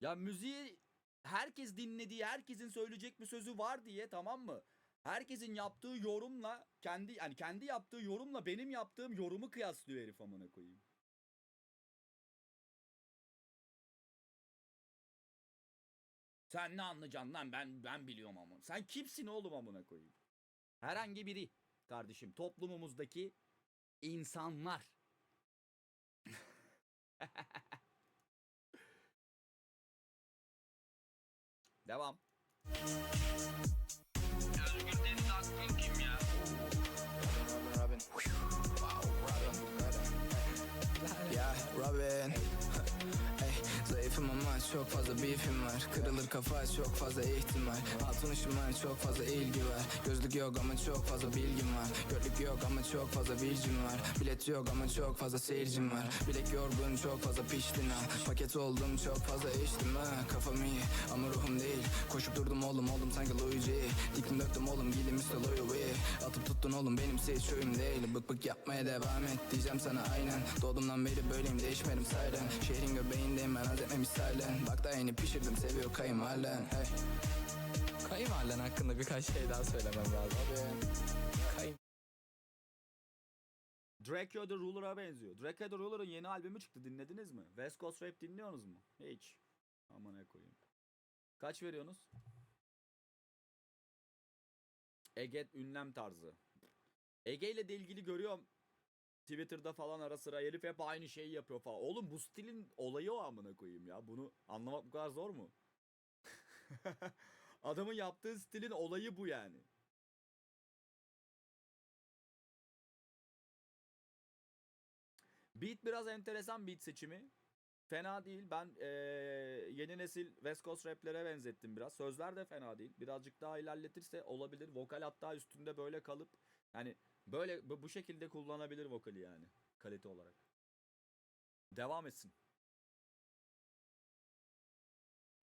Ya müziği herkes dinlediği, herkesin söyleyecek bir sözü var diye tamam mı? Herkesin yaptığı yorumla kendi yani kendi yaptığı yorumla benim yaptığım yorumu kıyaslıyor herif amına koyayım. Sen ne anlayacaksın lan ben ben biliyorum ama. Sen kimsin oğlum amına koyayım? Herhangi biri kardeşim toplumumuzdaki insanlar. Devam. Özgür Deniz kim ya? Robin, Robin. Wow, zayıfım ama çok fazla beefim var Kırılır kafa çok fazla ihtimal Altın ışıma çok fazla ilgi var Gözlük yok ama çok fazla bilgim var. Gördük yok ama çok fazla bilgim var. Bilet yok ama çok fazla seyircim var. Bilek yorgun çok fazla piştin ha. Paket oldum çok fazla içtim ha. Kafam iyi ama ruhum değil. Koşup durdum oğlum oldum sanki Louis G. Diktim döktüm oğlum giydim işte Louis V. Atıp tuttun oğlum benim hiç huyum değil. Bık bık yapmaya devam et diyeceğim sana aynen. Doğduğumdan beri böyleyim değişmedim sayren Şehrin göbeğindeyim ben haz etmemiş saylen Bak da yeni pişirdim seviyor kayınvalen hey. Kayınvalen hakkında birkaç şey daha söylemem lazım Kayın Dracula the Ruler'a benziyor. Dracula the Ruler'ın yeni albümü çıktı dinlediniz mi? West Coast Rap dinliyorsunuz mu? Hiç. Aman ne koyayım. Kaç veriyorsunuz? Ege ünlem tarzı. Ege ile ilgili görüyorum. Twitter'da falan ara sıra herif hep aynı şeyi yapıyor falan. Oğlum bu stilin olayı o amına koyayım ya. Bunu anlamak bu kadar zor mu? Adamın yaptığı stilin olayı bu yani. Beat biraz enteresan beat seçimi. Fena değil. Ben eee, yeni nesil West Coast rap'lere benzettim biraz. Sözler de fena değil. Birazcık daha ilerletirse olabilir. Vokal hatta üstünde böyle kalıp yani böyle bu şekilde kullanabilir vokali yani kalite olarak. Devam etsin.